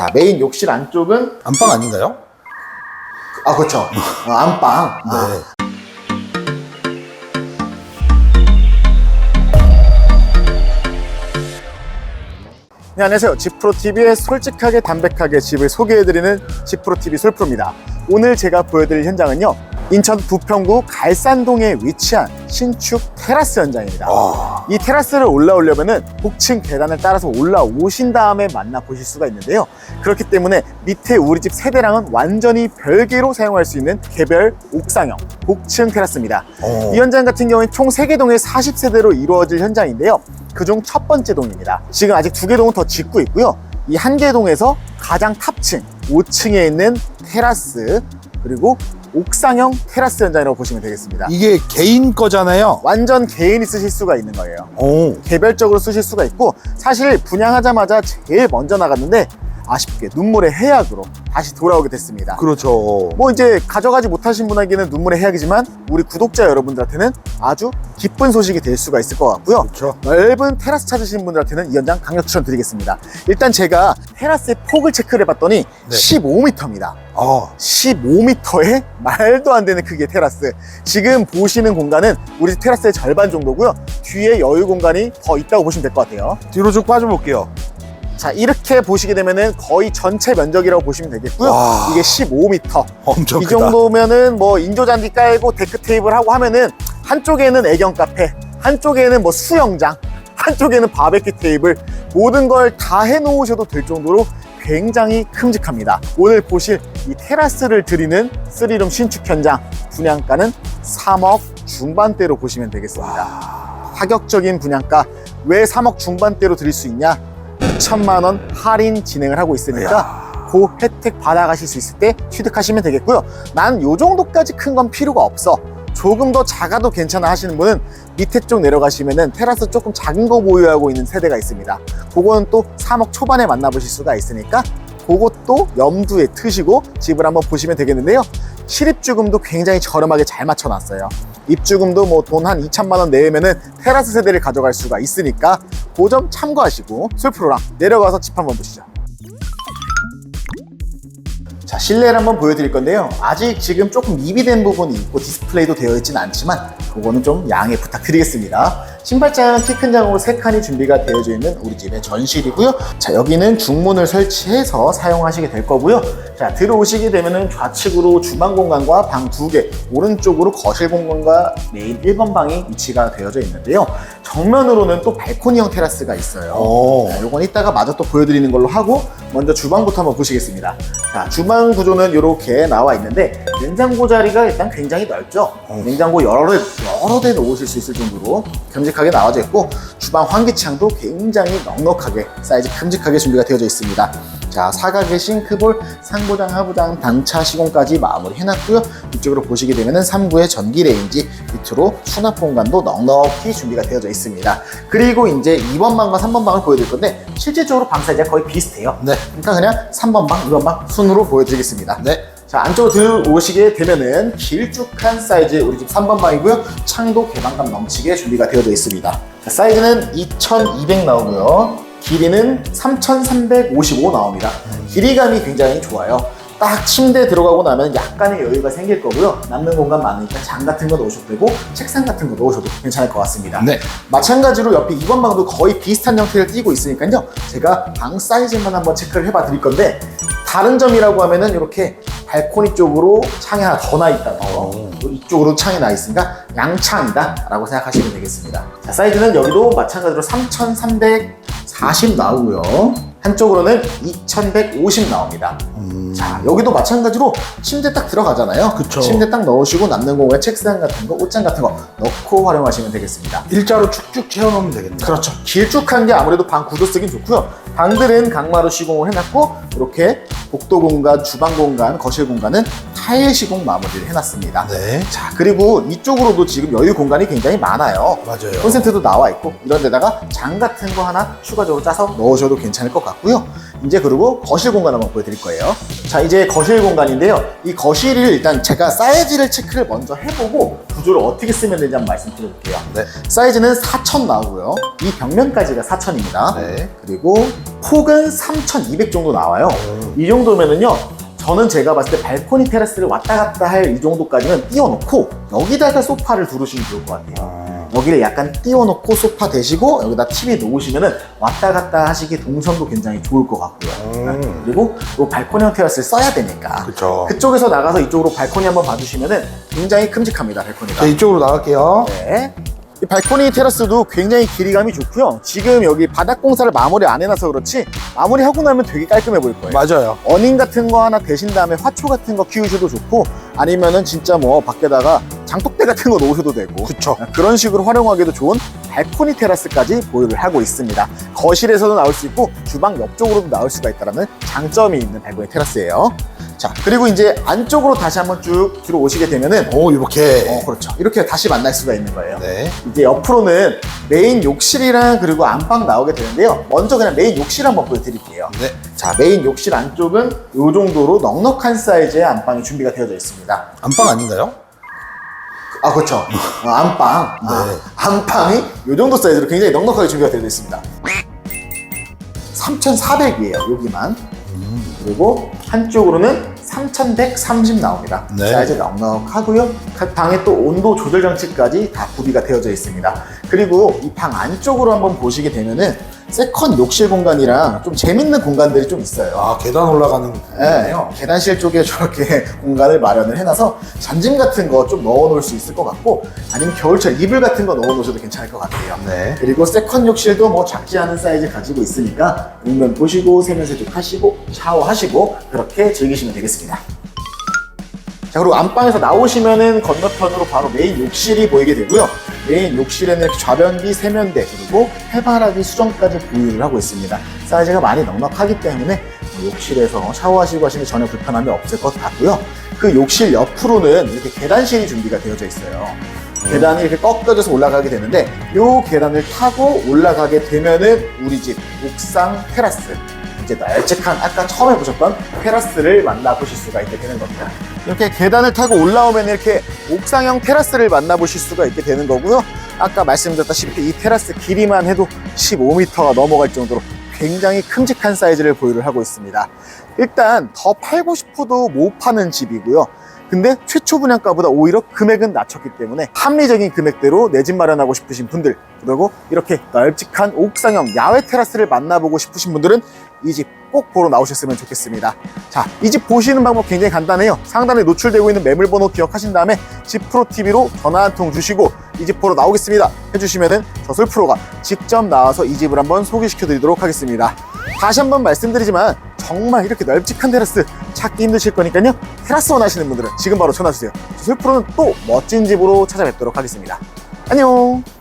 자, 메인 욕실 안쪽은 안방 아닌가요? 아, 그렇죠. 어, 안방. 아, 네. 네, 안녕하세요. 지프로TV의 솔직하게 담백하게 집을 소개해드리는 지프로TV 솔프로입니다. 오늘 제가 보여드릴 현장은요. 인천 부평구 갈산동에 위치한 신축 테라스 현장입니다. 아, 이 테라스를 올라오려면은 복층 계단을 따라서 올라오신 다음에 만나 보실 수가 있는데요. 그렇기 때문에 밑에 우리 집 세대랑은 완전히 별개로 사용할 수 있는 개별 옥상형 복층 테라스입니다. 어. 이 현장 같은 경우는 총 3개 동의 40세대로 이루어질 현장인데요. 그중 첫 번째 동입니다. 지금 아직 두 개 동은 더 짓고 있고요. 이 한 개 동에서 가장 탑층, 5층에 있는 테라스, 그리고 옥상형 테라스 현장이라고 보시면 되겠습니다. 이게 개인 거잖아요. 완전 개인이 쓰실 수가 있는 거예요. 오. 개별적으로 쓰실 수가 있고 사실 분양하자마자 제일 먼저 나갔는데 아쉽게 눈물의 해약으로 다시 돌아오게 됐습니다. 그렇죠. 뭐 이제 가져가지 못하신 분에게는 눈물의 해약이지만 우리 구독자 여러분들한테는 아주 기쁜 소식이 될 수가 있을 것 같고요. 그렇죠. 넓은 테라스 찾으시는 분들한테는 이 현장 강력 추천 드리겠습니다. 일단 제가 테라스의 폭을 체크를 해봤더니 네. 15m입니다. 어. 15m의 말도 안 되는 크기의 테라스. 지금 보시는 공간은 우리 집 테라스의 절반 정도고요. 뒤에 여유 공간이 더 있다고 보시면 될 것 같아요. 뒤로 쭉 빠져볼게요. 자, 이렇게 보시게 되면은 거의 전체 면적이라고 보시면 되겠고요. 와. 이게 15m. 엄청 이 크다. 정도면은 뭐 인조잔디 깔고 데크 테이블 하고 하면은 한쪽에는 애견 카페, 한쪽에는 뭐 수영장, 한쪽에는 바베큐 테이블 모든 걸 다 해놓으셔도 될 정도로 굉장히 큼직합니다. 오늘 보실 이 테라스를 드리는 쓰리룸 신축 현장 분양가는 3억 중반대로 보시면 되겠습니다. 파격적인 분양가 왜 3억 중반대로 드릴 수 있냐? 2천만 원 할인 진행을 하고 있으니까 그 혜택 받아가실 수 있을 때 취득하시면 되겠고요. 난 요 정도까지 큰 건 필요가 없어. 조금 더 작아도 괜찮아 하시는 분은 밑에 쪽 내려가시면은 테라스 조금 작은 거 보유하고 있는 세대가 있습니다. 그거는 또 3억 초반에 만나보실 수가 있으니까 그것도 염두에 트시고 집을 한번 보시면 되겠는데요. 실입주금도 굉장히 저렴하게 잘 맞춰놨어요. 입주금도 뭐 돈 한 2천만 원 내면은 테라스 세대를 가져갈 수가 있으니까 그 점 참고하시고 솔프로랑 내려가서 집 한번 보시죠. 자, 실내를 한번 보여드릴 건데요. 아직 지금 조금 미비된 부분이 있고 디스플레이도 되어 있지는 않지만 그거는 좀 양해 부탁드리겠습니다. 신발장은 키큰 장으로 세 칸이 준비가 되어져 있는 우리 집의 전실이고요. 자, 여기는 중문을 설치해서 사용하시게 될 거고요. 자, 들어오시게 되면은 좌측으로 주방 공간과 방 두 개, 오른쪽으로 거실 공간과 메인 1번 방이 위치가 되어져 있는데요. 정면으로는 또 발코니형 테라스가 있어요. 오. 자, 요건 이따가 마저 또 보여드리는 걸로 하고 먼저 주방부터 한번 보시겠습니다. 자, 주방 구조는 이렇게 나와 있는데 냉장고 자리가 일단 굉장히 넓죠. 냉장고 여러 여러 대 놓으실 수 있을 정도로 큼직하게 나와져 있고 주방 환기창도 굉장히 넉넉하게 사이즈 큼직하게 준비가 되어져 있습니다. 자, 사각의 싱크볼, 상부장, 하부장, 단차 시공까지 마무리 해놨고요. 이쪽으로 보시게 되면은 3구의 전기 레인지, 밑으로 수납 공간도 넉넉히 준비가 되어져 있습니다. 그리고 이제 2번 방과 3번 방을 보여드릴 건데 실질적으로 방 사이즈가 거의 비슷해요. 네. 그러니까 그냥 3번 방, 2번 방 순으로 보여드리겠습니다. 네. 자, 안쪽으로 들어오시게 되면은 길쭉한 사이즈 우리 집 3번 방이고요. 창도 개방감 넘치게 준비가 되어져 있습니다. 자, 사이즈는 2200 나오고요. 길이는 3355 나옵니다. 길이감이 굉장히 좋아요. 딱 침대 들어가고 나면 약간의 여유가 생길 거고요. 남는 공간 많으니까 장 같은 거 넣으셔도 되고 책상 같은 거 넣으셔도 괜찮을 것 같습니다. 네. 마찬가지로 옆에 2번 방도 거의 비슷한 형태를 띠고 있으니까요. 제가 방 사이즈만 한번 체크를 해봐 드릴 건데 다른 점이라고 하면은 이렇게 발코니 쪽으로 창이 하나 더나 거. 또 이쪽으로 창이 나 있으니까 양창이다 라고 생각하시면 되겠습니다. 자, 사이즈는 여기도 마찬가지로 3340 나오고요. 한쪽으로는 2150 나옵니다. 음. 자, 여기도 마찬가지로 침대 딱 들어가잖아요. 그쵸. 침대 딱 넣으시고 남는 공간에 책상 같은 거, 옷장 같은 거 넣고 활용하시면 되겠습니다. 일자로 축축 채워놓으면 되겠네요. 그렇죠. 길쭉한 게 아무래도 방 구조 쓰긴 좋고요. 방들은 강마루 시공을 해놨고 이렇게 복도 공간, 주방 공간, 거실 공간은 타일 시공 마무리를 해놨습니다. 네. 자 그리고 이쪽으로도 지금 여유 공간이 굉장히 많아요. 맞아요. 콘센트도 나와 있고 이런 데다가 장 같은 거 하나 추가적으로 짜서 넣으셔도 괜찮을 것 같 고요. 이제 그리고 거실 공간 한번 보여드릴 거예요. 자 이제 거실 공간인데요. 이 거실을 일단 제가 사이즈를 체크를 먼저 해보고 그 구조를 어떻게 쓰면 되는지 한번 말씀드려볼게요. 네. 사이즈는 4,000 나오고요. 이 벽면까지가 4,000입니다. 네. 그리고 폭은 3,200 정도 나와요. 음. 이 정도면은요. 저는 제가 봤을 때 발코니 테라스를 왔다 갔다 할 이 정도까지는 띄워놓고 여기다가 소파를 두르시면 좋을 것 같아요. 아, 여기를 약간 띄워놓고 소파 대시고 여기다 TV 놓으시면은 왔다 갔다 하시기 동선도 굉장히 좋을 것 같고요. 음. 그리고 이 발코니 테라스를 써야 되니까 그쵸. 그쪽에서 나가서 이쪽으로 발코니 한번 봐주시면은 굉장히 큼직합니다 발코니가. 자, 이쪽으로 나갈게요. 네. 이 발코니 테라스도 굉장히 길이감이 좋고요. 지금 여기 바닥 공사를 마무리 안 해놔서 그렇지 마무리하고 나면 되게 깔끔해 보일 거예요. 맞아요. 어닝 같은 거 하나 대신 다음에 화초 같은 거 키우셔도 좋고 아니면은 진짜 뭐 밖에다가 장독대 같은 거 놓으셔도 되고 그쵸. 그런 식으로 활용하기도 좋은 발코니 테라스까지 보유를 하고 있습니다. 거실에서도 나올 수 있고 주방 옆쪽으로도 나올 수가 있다는 장점이 있는 발코니 테라스예요. 자 그리고 이제 안쪽으로 다시 한번 쭉 들어오시게 되면은 오, 이렇게. 어 그렇죠 이렇게 다시 만날 수가 있는 거예요. 네. 이제 옆으로는 메인 욕실이랑 그리고 안방 나오게 되는데요. 먼저 그냥 메인 욕실 한번 보여드릴게요. 네. 자 메인 욕실 안쪽은 이 정도로 넉넉한 사이즈의 안방이 준비가 되어져 있습니다. 안방 아닌가요? 아 그렇죠. 어, 안방. 아, 네. 안방이 이 정도 사이즈로 굉장히 넉넉하게 준비가 되어 있습니다. 3,400이에요 여기만. 그리고 한쪽으로는 3,130 나옵니다. 네. 사이즈 넉넉하고요. 각 방에 또 온도 조절 장치까지 다 구비가 되어져 있습니다. 그리고 이 방 안쪽으로 한번 보시게 되면은 세컨 욕실 공간이랑 좀 재밌는 공간들이 좀 있어요. 아, 계단 올라가는. 네, 계단실 쪽에 저렇게 공간을 마련을 해놔서 잔짐 같은 거 좀 넣어놓을 수 있을 것 같고 아니면 겨울철 이불 같은 거 넣어놓으셔도 괜찮을 것 같아요. 네. 그리고 세컨 욕실도 뭐 작지 않은 사이즈 가지고 있으니까 벽면 보시고 세면세척 하시고 샤워하시고 그렇게 즐기시면 되겠습니다. 자 그리고 안방에서 나오시면은 건너편으로 바로 메인 욕실이 보이게 되고요. 메인 욕실에는 이렇게 좌변기, 세면대 그리고 해바라기 수정까지 보유를 하고 있습니다. 사이즈가 많이 넉넉하기 때문에 뭐 욕실에서 샤워하시고 하시는 전혀 불편함이 없을 것 같고요. 그 욕실 옆으로는 이렇게 계단실이 준비가 되어져 있어요. 계단이 이렇게 꺾여져서 올라가게 되는데 이 계단을 타고 올라가게 되면은 우리 집 옥상 테라스 이제 널찍한 아까 처음에 보셨던 테라스를 만나보실 수가 있게 되는 겁니다. 이렇게 계단을 타고 올라오면 이렇게 옥상형 테라스를 만나보실 수가 있게 되는 거고요. 아까 말씀드렸다시피 이 테라스 길이만 해도 15m가 넘어갈 정도로 굉장히 큼직한 사이즈를 보유를 하고 있습니다. 일단 더 팔고 싶어도 못 파는 집이고요. 근데 최초 분양가보다 오히려 금액은 낮췄기 때문에 합리적인 금액대로 내 집 마련하고 싶으신 분들 그리고 이렇게 널찍한 옥상형 야외 테라스를 만나보고 싶으신 분들은 이 집 꼭 보러 나오셨으면 좋겠습니다. 자, 이 집 보시는 방법 굉장히 간단해요. 상단에 노출되고 있는 매물번호 기억하신 다음에 집프로TV로 전화 한 통 주시고 이 집 보러 나오겠습니다 해주시면은 저솔 프로가 직접 나와서 이 집을 한번 소개시켜 드리도록 하겠습니다. 다시 한번 말씀드리지만 정말 이렇게 널찍한 테라스 찾기 힘드실 거니까요. 테라스 원하시는 분들은 지금 바로 전화 주세요. 저솔 프로는 또 멋진 집으로 찾아뵙도록 하겠습니다. 안녕!